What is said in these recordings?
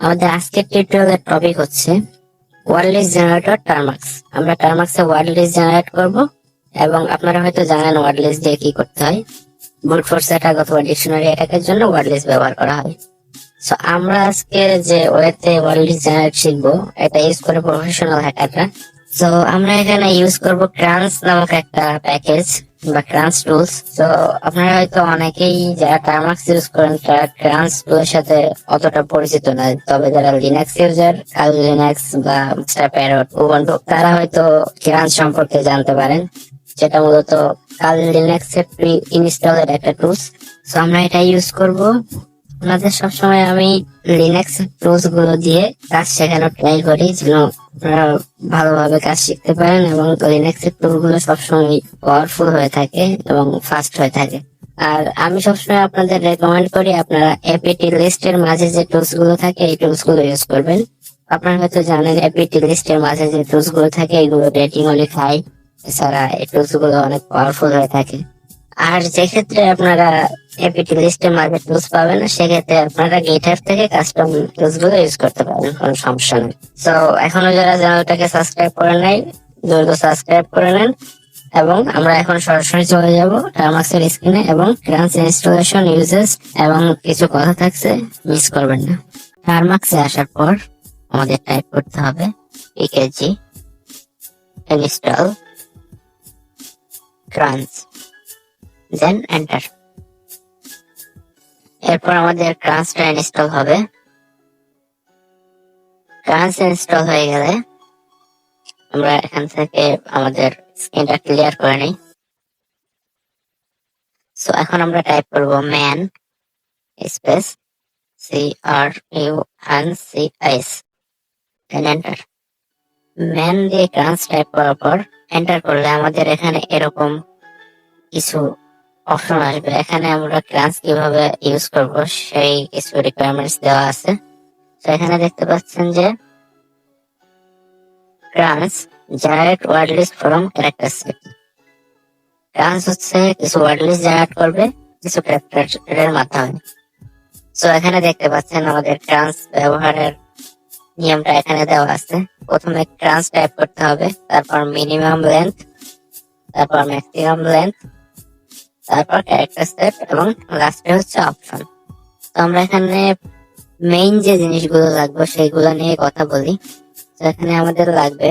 আমাদের আজকের টিউটোরিয়ালের টপিক হচ্ছে ওয়ার্ড লিস্ট জেনারেটর টার্মাক্স আমরা টার্মাক্সে ওয়ার্ড লিস্ট জেনারেট করব এবং আপনারা হয়তো জানেন ওয়ার্ড লিস্ট দিয়ে কি করতে হয়। ব্রুট ফোর্স অ্যাটাক অথবা ডিকশনারি অ্যাটাকের জন্য ওয়ার্ড লিস্ট ব্যবহার করা হয়। সো আমরা আজকে যে ওয়েতে ওয়ার্ড লিস্ট জেনারেট শিখব, এটা ইউজ করে প্রফেশনাল হ্যাকাররা সো আমরা এখানে ইউজ করব ক্রান্স নামক একটা প্যাকেজ বা ক্রান্স টুলস তো আপনারা হয়তো অনেকেই যারা টার্মাক্স ইউজ করেন, তারা ক্রান্স টুলের সাথে অতটা পরিচিত না তবে যারা লিনাক্স ইউজার কাল লিনাক্স বা প্যারট উবন্টু তারা হয়তো ক্রান্স সম্পর্কে জানতে পারেন, যেটা মূলত কাল লিনাক্সের প্রি ইনস্টলের একটা টুলস সো আমরা এটা ইউজ করব। আপনাদের সবসময় আমি লিনাক্স টুলসগুলো দিয়ে কাজ শেখানোর ট্রাই করি যেন আপনারা ভালোভাবে কাজ শিখতে পারেন এবং লিনাক্স এর টুলগুলো সবসময় পাওয়ারফুল হয়ে থাকে এবং ফাস্ট হয়ে থাকে। আর আমি সবসময় আপনাদের রেকমেন্ড করি আপনারা এপিটি লিস্টের মাঝে যে টুলসগুলো থাকে, এই টুলসগুলো ইউজ করবেন। আপনারা হয়তো জানেন এপিটি লিস্টের মাঝে যে টুলসগুলো থাকে, এগুলো রেটিং অনেক হাই এছাড়া এই টুলসগুলো অনেক পাওয়ারফুল হয়ে থাকে। আর যে ক্ষেত্রে আপনারা এপিটি লিস্টের মাঝে টুলস পাবেন, সেক্ষেত্রে আপনারা গেটার থেকে কাস্টম টুলসগুলো ইউজ করতে পারেন কোনো সমস্যা নেই। তো এখনও যারা চ্যানেলটাকে সাবস্ক্রাইব করে নাই, দ্রুত সাবস্ক্রাইব করে নেন এবং আমরা এখন সরাসরি চলে যাব টার্মাক্সের স্ক্রিনে এবং ট্রান্স ইনস্টলেশন ইউজেস এবং কিছু কথা থাকছে মিস করবেন না। টার্মাক্সে আসার পর আমাদের টাইপ করতে হবে পিকেজি ইনস্টল ট্রান্স দেন এন্টার এরপর আমাদের ট্রান্সটা ইনস্টল হবে। ট্রান্স ইনস্টল হয়ে গেলে আমরা এখান থেকে আমাদের স্ক্রিনটা ক্লিয়ার করে নিই। সো এখন আমরা টাইপ করব man space C R U N C S then enter man দিয়ে ট্রান্স টাইপ করার পর এন্টার করলে আমাদের এখানে এরকম কিছু অপশন আসবে। এখানে আমরা ক্লাস কীভাবে ইউজ করব সেই কিছু রিকোয়ারমেন্টস দেওয়া আছে। তো এখানে দেখতে পাচ্ছেন যে trans generate word list from character set trans হচ্ছে কিছু ওয়ার্ড লিস্ট জেনারেট করবে, কিছু ক্যারেক্টারের মাধ্যমে। তো এখানে দেখতে পাচ্ছেন আমাদের ট্রান্স ব্যবহারের নিয়মটা এখানে দেওয়া আছে। প্রথমে ট্রান্স টাইপ করতে হবে, তারপর মিনিমাম লেন্থ তারপর ম্যাক্সিমাম লেন্থ তারপর ক্যারেক্টার সেট এবং লাস্টে হচ্ছে অপশন তো আমরা এখানে মেইন যে জিনিসগুলো লাগবে সেইগুলো নিয়ে কথা বলি। তো এখানে আমাদের লাগবে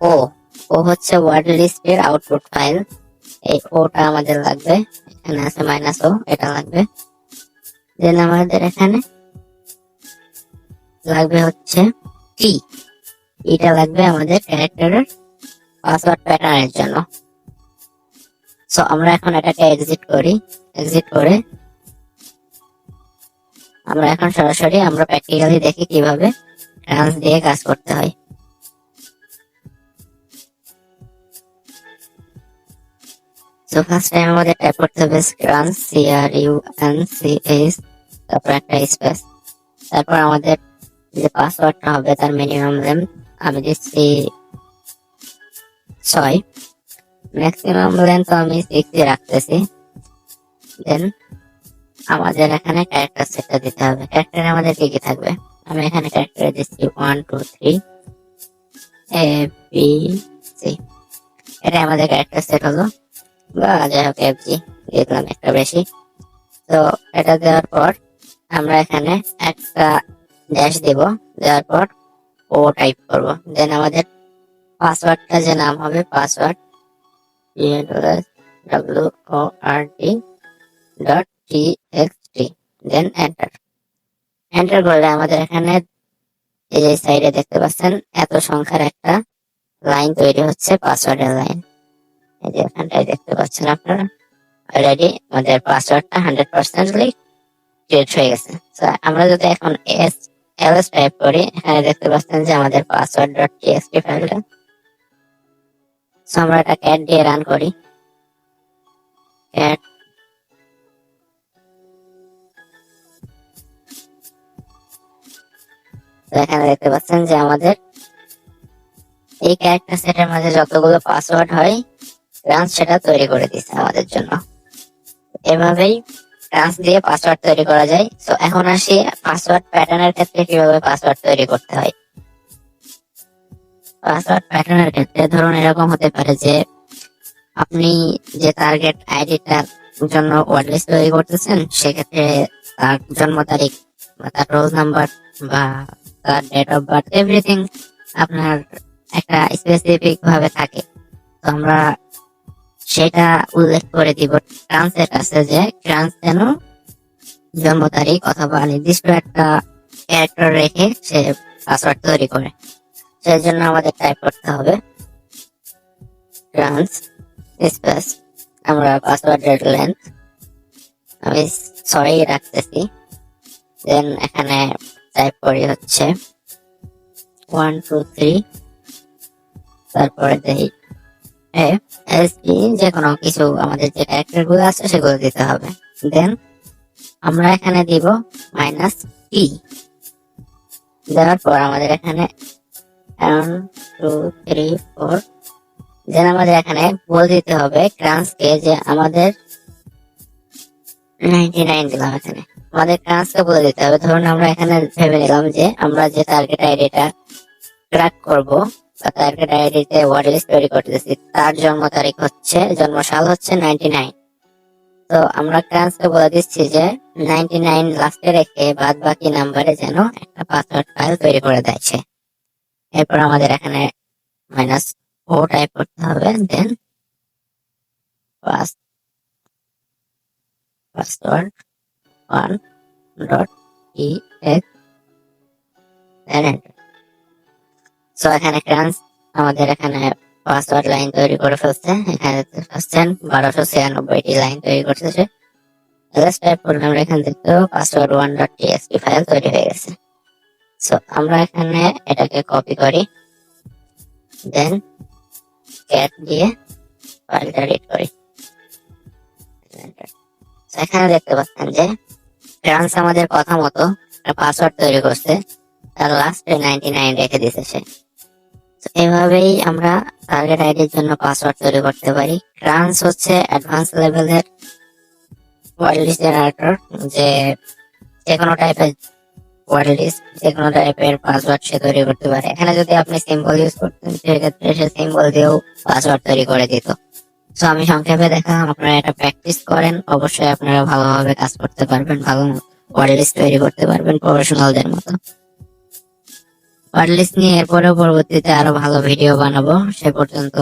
ও ও হচ্ছে ওয়ার্ড লিস্টের আউটপুট ফাইল এই ওটা আমাদের লাগবে, এখানে আছে মাইনাস ও এটা লাগবে। দেন আমাদের এখানে লাগবে হচ্ছে টি এটা লাগবে আমাদের ক্যারেক্টারের পাসওয়ার্ড প্যাটার্নের জন্য। সো আমরা এখন এটাকে এক্সিট করি এক্সিট করে আমরা এখন সরাসরি আমরা প্র্যাকটিক্যালি দেখি কীভাবে ট্রান্স দিয়ে কাজ করতে হয়। সো ফার্স্ট টাইম আমাদের টাইপ করতে হবে trans C R U N C S তারপর একটা স্পেস তারপর আমাদের যে পাসওয়ার্ডটা হবে তার মিনিমাম লেন্থ আমি দিচ্ছি ছয়। ম্যাক্সিমাম লেন্থ আমি সিক্সটি রাখতেছি দেন আমাদের এখানে ক্যারেক্টার সেটটা দিতে হবে। ক্যারেক্টারে আমাদের কি কি থাকবে? আমি এখানে ক্যারেক্টারে দিচ্ছি one two three A B C এটা আমাদের ক্যারেক্টার সেট হলো। বা যাই হোক এফ জি দিলাম একটা বেশি। তো এটা দেওয়ার পর আমরা এখানে একটা ড্যাশ দেব। দেওয়ার পর ও টাইপ করব। দেন আমাদের পাসওয়ার্ডটা যে নাম হবে password dot T X T then enter enter করলে আমাদের এখানে এই যে সাইডে দেখতে পাচ্ছেন, এত সংখ্যার একটা লাইন তৈরি হচ্ছে পাসওয়ার্ডের লাইন এই যে এখানটায় দেখতে পাচ্ছেন আপনারা অলরেডি আমাদের পাসওয়ার্ডটা হান্ড্রেড পার্সেন্টলি ক্রিয়েট হয়ে গেছে। আমরা যদি এখন এস এলএস টাইপ করি, এখানে দেখতে পাচ্ছেন যে আমাদের পাসওয়ার্ড ডট টিএক্সটি ফাইলটা আমরা এটা ক্যাট দিয়ে রান করি। ক্যাট এখানে দেখতে পাচ্ছেন যে আমাদের এই ক্যারেক্টার সেটের মাঝে যতগুলো পাসওয়ার্ড হয় রান সেটা তৈরি করে দিচ্ছে আমাদের জন্য। এভাবেই ট্রান্স দিয়ে পাসওয়ার্ড তৈরি করা যায়। তো এখন আসি পাসওয়ার্ড প্যাটার্নের ক্ষেত্রে কীভাবে পাসওয়ার্ড তৈরি করতে হয়। পাসওয়ার্ড প্যাটার্নের ক্ষেত্রে ধরুন এরকম হতে পারে যে আপনি যে টার্গেট আইডিটার জন্য ওয়ার্ড লিস্ট তৈরি করতেছেন, সেক্ষেত্রে তার জন্ম তারিখ বা তার রোল নাম্বার বা তার ডেট অফ বার্থ এভরিথিং আপনার একটা স্পেসিফিক ভাবে থাকে। তো আমরা সেটা উল্লেখ করে দিব। ট্রান্সের কাছে যে ট্রান্স যেন জন্ম তারিখ অথবা নির্দিষ্ট একটা ক্যারেক্টার রেখে সে পাসওয়ার্ড তৈরি করে। সেই জন্য আমাদের টাইপ করতে হবে। ট্রান্স স্পেস আমরা পাসওয়ার্ডের লেন্থ আমি সরি রাখতেছি। দেন এখানে টাইপ করি হচ্ছে ওয়ান টু থ্রি তারপরে দেই এস বি যে কোনো কিছু আমাদের যে ক্যারেক্টারগুলো আছে সেগুলো দিতে হবে। দেন আমরা এখানে দিব মাইনাস টি দেওয়ার পর আমাদের এখানে one two three four then আমাদের এখানে বল দিতে হবে ক্রান্সকে যে আমাদের নাইনটি নাইন দিলাম এখানে। আমাদের ক্রান্সকে বলে দিতে হবে। ধরুন আমরা এখানে ভেবে নিলাম যে আমরা যে টার্গেট আইডিটা ট্র্যাক করব, বা টার্গেট আইডিতে ওয়ার্ড লিস্ট তৈরি করতেছি, তার জন্ম তারিখ হচ্ছে জন্ম সাল হচ্ছে নাইনটি নাইন তো আমরা ক্রান্সকে বলে দিচ্ছি যে নাইনটি নাইন লাস্টে রেখে বাদ বাকি নাম্বারে যেন একটা পাসওয়ার্ড ফাইল তৈরি করে দিচ্ছে এরপর আমাদের এখানে মাইনাস ও টাইপ করতে হবে then password one dot E X so এখানে আমাদের এখানে পাসওয়ার্ড লাইন তৈরি করে ফেলছে, এখানে পাচ্ছেন বারোশো ছিয়ানব্বইটি লাইন তৈরি করতেছে। Password one dot TXT file তৈরি হয়ে গেছে। সো আমরা এখানে এটাকে কপি করি। দেন ক্যাট দিয়ে ফাইলটা রিড করি। এখানে দেখতে পাচ্ছেন যে ট্রান্স আমাদের কথা মতো পাসওয়ার্ড তৈরি করছে। তার লাস্টে নাইনটি নাইন রেখে দিছে সে। এভাবেই আমরা টার্গেট আইডির জন্য পাসওয়ার্ড তৈরি করতে পারি। ট্রান্স হচ্ছে অ্যাডভান্স লেভেলের লিস্ট জেনারেটর যে যে কোনো টাইপের ওয়ার্ড লিস্ট যে কোনো টাইপের পাসওয়ার্ড সে তৈরি করতে পারে। এখানে যদি আপনি সিম্বল ইউজ করতেন, সেক্ষেত্রে সে সিম্বল দিয়েও পাসওয়ার্ড তৈরি করে দিত। তো আমি সংক্ষেপে দেখালাম, আপনারা এটা প্র্যাকটিস করেন, অবশ্যই আপনারা ভালোভাবে কাজ করতে পারবেন, ভালো ওয়ার্ড লিস্ট তৈরি করতে পারবেন প্রফেশনালদের মতো। ওয়ার্ড লিস্ট নিয়ে এরপরেও পরবর্তীতে আরও ভালো ভিডিও বানাবো। সে পর্যন্ত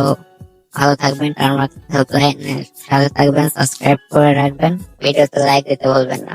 ভালো থাকবেন টার্মার্ক হেল্পলাইনের সাথে থাকবেন সাবস্ক্রাইব করে রাখবেন ভিডিওতে লাইক দিতে বলবেন না।